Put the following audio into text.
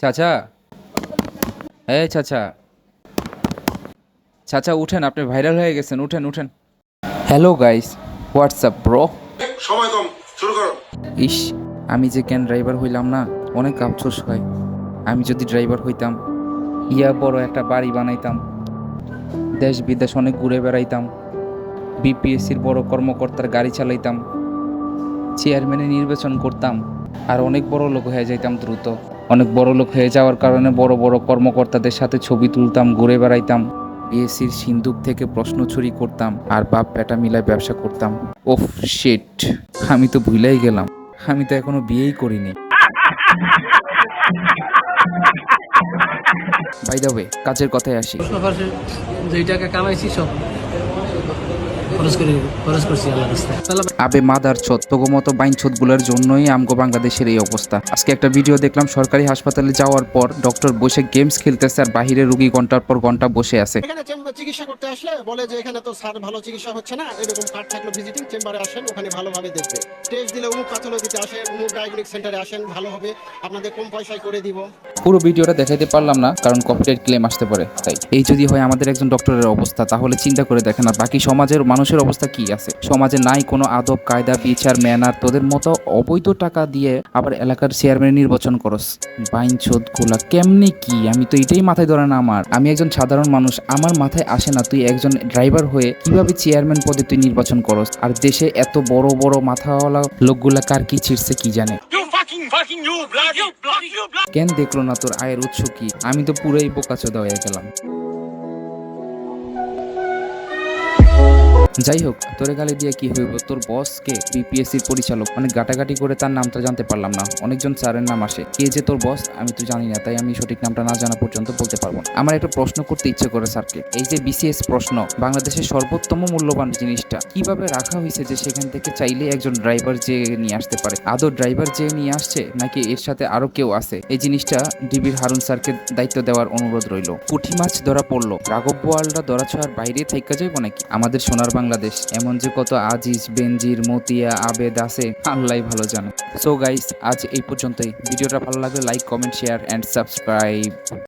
চাচা। এই চাচা। চাচা উঠেন আপনি ভাইরাল হয়ে গেছেন উঠেন উঠেন। হ্যালো গাইস হোয়াটসঅ্যাপ ব্রো সময় কম শুরু করো। ইস আমি যে কেন ড্রাইভার হইলাম না? অনেক আফসোস হয়। আমি যদি ড্রাইভার হইতাম ইয়া বড় একটা বাড়ি বানাইতাম। দেশ বিদেশ অনেক ঘুরে বেড়াইতাম। বিপিএসসির বড় কর্মকর্তার গাড়ি চালাইতাম। চেয়ারম্যানে নির্বাচন করতাম। আর অনেক বড় লোক হয়ে যাইতাম দ্রুত। অনেক বড় লোক হয়ে যাওয়ার কারণে বড় বড় কর্মকর্তাদের সাথে ছবি তুলতাম, ঘুরে বেড়াইতাম। বিএসসির সিন্দুক থেকে প্রশ্ন চুরি করতাম আর বাপ বেটা মিলায় ব্যবসা করতাম। ওফ শিট আমি তো ভুলেই গেলাম। আমি তো এখনও বিয়েই করিনি। বাই দ্য ওয়ে কাজের কথায় আসি। যেই কামাইছি সব। খরচ করে খরচ করছি আল্লাহ রাস্তায়। আবে মাদার বাইনগুলার জন্যই আমগো বাংলাদেশের এই অবস্থা। আজকে একটা ভিডিও দেখলাম সরকারি হাসপাতালে যাওয়ার পর ডক্টর বসে গেমস খেলতেছে আর বাহিরে রুগী ঘণ্টার পর ঘণ্টা বসে আছে। এখানে চেম্বার চিকিৎসা করতে আসলে বলে যে এখানে তো স্যার ভালো চিকিৎসা হচ্ছে না এরকম কার্ড থাকল ভিজিটিং চেম্বারে আসেন ওখানে ভালোভাবে দেখবে। টেস্ট দিলে অমুক প্যাথোলজিতে আসেন অমুক ডায়াগনিক সেন্টারে আসেন ভালো হবে আপনাদের কম পয়সায় করে দিব। পুরো ভিডিওটা দেখাইতে পারলাম না কারণ কপিরাইট ক্লেম আসতে পারে তাই। এই যদি হয় আমাদের একজন ডক্টরের অবস্থা তাহলে চিন্তা করে দেখেন আর বাকি সমাজের মানুষের অবস্থা কি আছে? সমাজে নাই কোনো আদব কায়দা বিচার ম্যানার তোদের মতো অবৈধ টাকা দিয়ে আবার এলাকার চেয়ারম্যান নির্বাচন করস। বাইন চোদগুলা কেমনে কি? আমি তো এটাই মাথায় ধরে না আমার। আমি একজন সাধারণ মানুষ আমার মাথায় আসে না তুই একজন ড্রাইভার হয়ে কীভাবে চেয়ারম্যান পদে তুই নির্বাচন করস? আর দেশে এত বড় বড় মাথাওয়ালা লোকগুলা কার কি ছিড়ছে কি জানে? কেন দেখল না তোর আয়ের উৎস কি? আমি তো পুরোই বোকাচোদা হয়ে গেলাম। যাই হোক তোরে গালি দিয়ে কি হইব? তোর বস কে বিপিএসসির পরিচালক অনেক গাটাগাটি করে তার নামটা জানতে পারলাম না। অনেকজন স্যারের নাম আসে। কে যে তোর বস আমি তো জানি না, তাই আমি সঠিক নামটা না জানা পর্যন্ত বলতে পারব না। আমার একটা প্রশ্ন করতে ইচ্ছে করে স্যারকে। এই যে বিসিএস প্রশ্ন, বাংলাদেশের সর্বোত্তম মূল্যবান জিনিসটা, কীভাবে রাখা হয়েছে যে সেখান থেকে চাইলে একজন ড্রাইভার যে নিয়ে আসতে পারে? আদৌ ড্রাইভার যে নিয়ে আসছে, নাকি এর সাথে আরও কেউ আছে? এই জিনিসটা ডিবির হারুন স্যারকে দায়িত্ব দেওয়ার অনুরোধ রইল। পুঁটি মাছ ধরা পড়ল। রাঘব বোয়ালরা ধরা ছোঁয়ার বাইরে থাইকা যাইব নাকি? আমাদের সোনার বাংলাদেশ। এমন যে কত আজিজ, বেনজির, মতিয়া, আবেদ আছে আল্লাহ ভালো জানে। সো গাইস আজ এই পর্যন্তই। ভিডিওটা ভালো লাগলে like comment share and subscribe